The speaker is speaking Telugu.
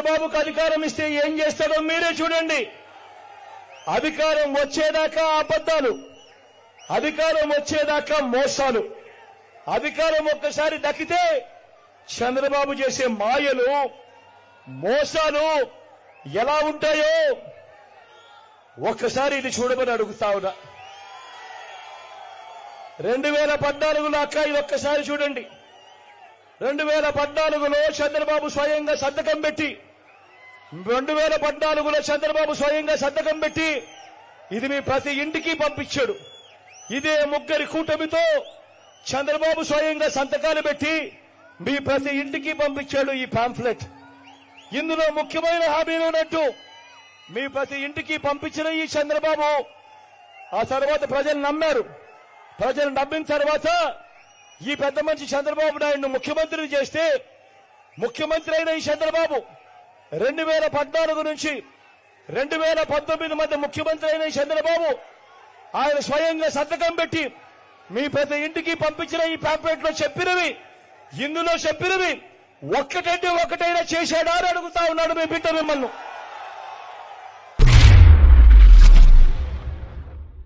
చంద్రబాబుకు అధికారం ఇస్తే ఏం చేస్తాడో మీరే చూడండి. అధికారం వచ్చేదాకా అబద్ధాలు అధికారం వచ్చేదాకా మోసాలు. అధికారం ఒక్కసారి దక్కితే చంద్రబాబు చేసే మాయలు మోసాలు ఎలా ఉంటాయో ఒక్కసారి ఇది చూడమని అడుగుతా ఉన్నా. రెండు వేల పద్నాలుగులో అక్క ఇది ఒక్కసారి చూడండి. రెండు వేల పద్నాలుగులో చంద్రబాబు స్వయంగా సంతకం పెట్టి రెండు వేల పద్నాలుగులో చంద్రబాబు స్వయంగా సంతకం పెట్టి ఇది మీ ప్రతి ఇంటికి పంపించాడు. ఇదే ముగ్గురి కూటమితో చంద్రబాబు స్వయంగా సంతకాలు పెట్టి మీ ప్రతి ఇంటికి పంపించాడు ఈ పాంఫ్లెట్ ఇందులో ముఖ్యమైన హామీలు ఉన్నట్టు మీ ప్రతి ఇంటికి పంపించిన ఈ చంద్రబాబు ఆ తర్వాత ప్రజలు నమ్మారు. ప్రజలు నమ్మిన తర్వాత ఈ పెద్ద మనిషి చంద్రబాబు నాయుడు ముఖ్యమంత్రిని చేస్తే ముఖ్యమంత్రి అయిన ఈ చంద్రబాబు రెండు వేల పద్నాలుగు నుంచి రెండు వేల పంతొమ్మిది మధ్య ముఖ్యమంత్రి అయిన చంద్రబాబు ఆయన స్వయంగా సంతకం పెట్టి మీ ప్రతి ఇంటికి పంపించిన ఈ పాంప్లెట్లో చెప్పినవి ఇందులో చెప్పినవి ఒక్కటంటే ఒక్కటైనా చేశాడా అని అడుగుతా ఉన్నాడు మీ బిడ్డ మిమ్మల్ని.